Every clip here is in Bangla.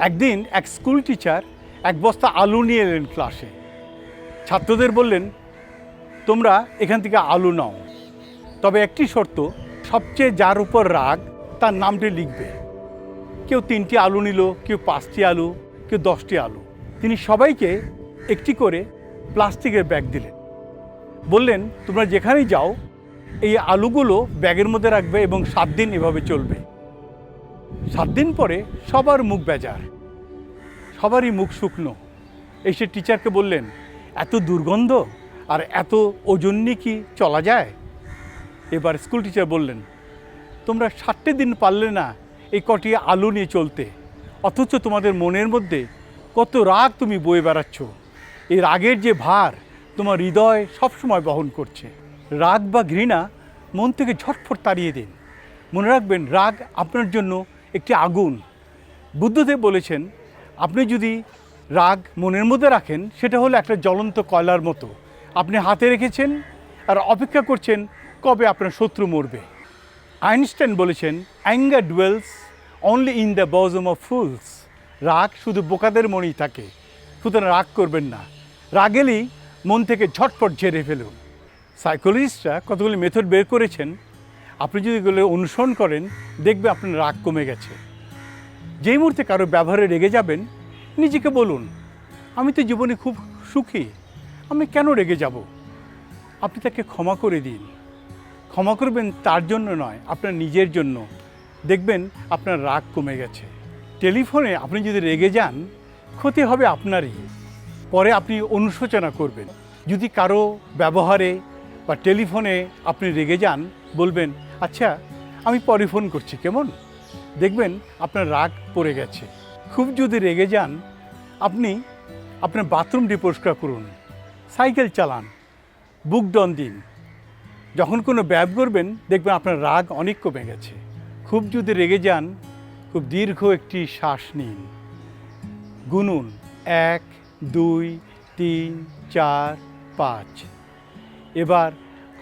একদিন এক স্কুল টিচার এক বস্তা আলু নিয়ে এলেন ক্লাসে। ছাত্রদের বললেন, তোমরা এখান থেকে আলু নাও। তবে একটি শর্ত, সবচেয়ে যার উপর রাগ, তার নামটি লিখবে। কেউ তিনটি আলু নিল, কেউ পাঁচটি আলু, কেউ দশটি আলু। তিনি সবাইকে একটি করে প্লাস্টিকের ব্যাগ দিলেন। বললেন, তোমরা যেখানেই যাও, এই আলুগুলো ব্যাগের মধ্যে রাখবে এবং সাত দিন এভাবে চলবে। সাত দিন পরে সবার মুখ বেজার, সবারই মুখ শুকনো। এসে টিচারকে বললেন, এত দুর্গন্ধ আর এত ওজন নিয়ে কি চলা যায়? এবার স্কুল টিচার বললেন, তোমরা ষাটটি দিন পারলে না এই কটি আলো নিয়ে চলতে, অথচ তোমাদের মনের মধ্যে কত রাগ তুমি বয়ে বেড়াচ্ছ। এই রাগের যে ভার তোমার হৃদয় সবসময় বহন করছে। রাগ বা ঘৃণা মন থেকে ঝটফট তাড়িয়ে দিন। মনে রাখবেন, রাগ আপনার জন্য একটি আগুন। বুদ্ধদেব বলেছেন, আপনি যদি রাগ মনের মধ্যে রাখেন, সেটা হলো একটা জ্বলন্ত কয়লার মতো। আপনি হাতে রেখেছেন আর অপেক্ষা করছেন কবে আপনার শত্রু মরবে। আইনস্টাইন বলেছেন, anger dwells only in the bosom of fools. রাগ শুধু বোকাদের মনেই থাকে, সুতরাং রাগ করবেন না। রাগ এলেই মন থেকে ঝটপট ঝেড়ে ফেলুন। সাইকোলজিস্টরা কতগুলি মেথড বের করেছেন আপনি যদি এগুলো অনুসরণ করেন, দেখবে আপনার রাগ কমে গেছে। যেই মুহূর্তে কারও ব্যবহারে রেগে যাবেন, নিজেকে বলুন, আমি তো জীবনে খুব সুখী, আমি কেন রেগে যাব? আপনি তাকে ক্ষমা করে দিন। ক্ষমা করবেন তার জন্য নয়, আপনার নিজের জন্য। দেখবেন আপনার রাগ কমে গেছে। টেলিফোনে আপনি যদি রেগে যান, ক্ষতি হবে আপনারই। পরে আপনি অনুশোচনা করবেন। যদি কারও ব্যবহারে বা টেলিফোনে আপনি রেগে যান, বলবেন আচ্ছা আমি পরে ফোন করছি, কেমন? দেখবেন আপনার রাগ পড়ে গেছে। খুব যদি রেগে যান, আপনি আপনার বাথরুমটি পরিষ্কার করুন, সাইকেল চালান, বুক ডন দিন। যখন কোনো ব্যায়াম করবেন, দেখবেন আপনার রাগ অনেক কমে গেছে। খুব যদি রেগে যান, খুব দীর্ঘ একটি শ্বাস নিন। গুনুন, এক, দুই, তিন, চার, পাঁচ। এবার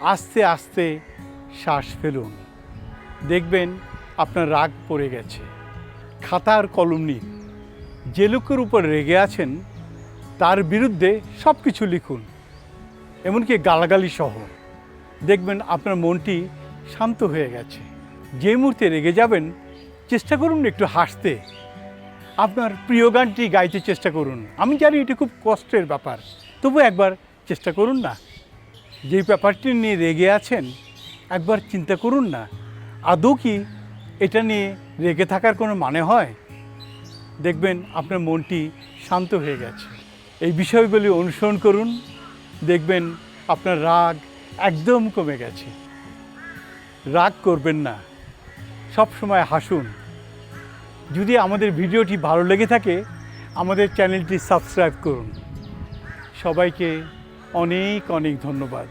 আস্তে আস্তে শ্বাস ফেলুন। দেখবেন আপনার রাগ পড়ে গেছে। খাতার কলম নিন। যে লোকের উপর রেগে আছেন, তার বিরুদ্ধে সব কিছু লিখুন। এমনকি গালাগালি সহ। দেখবেন আপনার মনটি শান্ত হয়ে গেছে। যে মুহূর্তে রেগে যাবেন, চেষ্টা করুন একটু হাসতে। আপনার প্রিয় গানটি গাইতে চেষ্টা করুন। আমি জানি এটি খুব কষ্টের ব্যাপার। তবু একবার চেষ্টা করুন না। যেই ব্যাপারটি নিয়ে রেগে আছেন একবার চিন্তা করুন না। আদৌ কি এটা নিয়ে রেগে থাকার কোনো মানে হয়? দেখবেন আপনার মনটি শান্ত হয়ে গেছে। এই বিষয়গুলি অনুসরণ করুন। দেখবেন আপনার রাগ একদম কমে গেছে। রাগ করবেন না। সব সময় হাসুন। যদি আমাদের ভিডিওটি ভালো লেগে থাকে, আমাদের চ্যানেলটি সাবস্ক্রাইব করুন। সবাইকে অনেক অনেক ধন্যবাদ।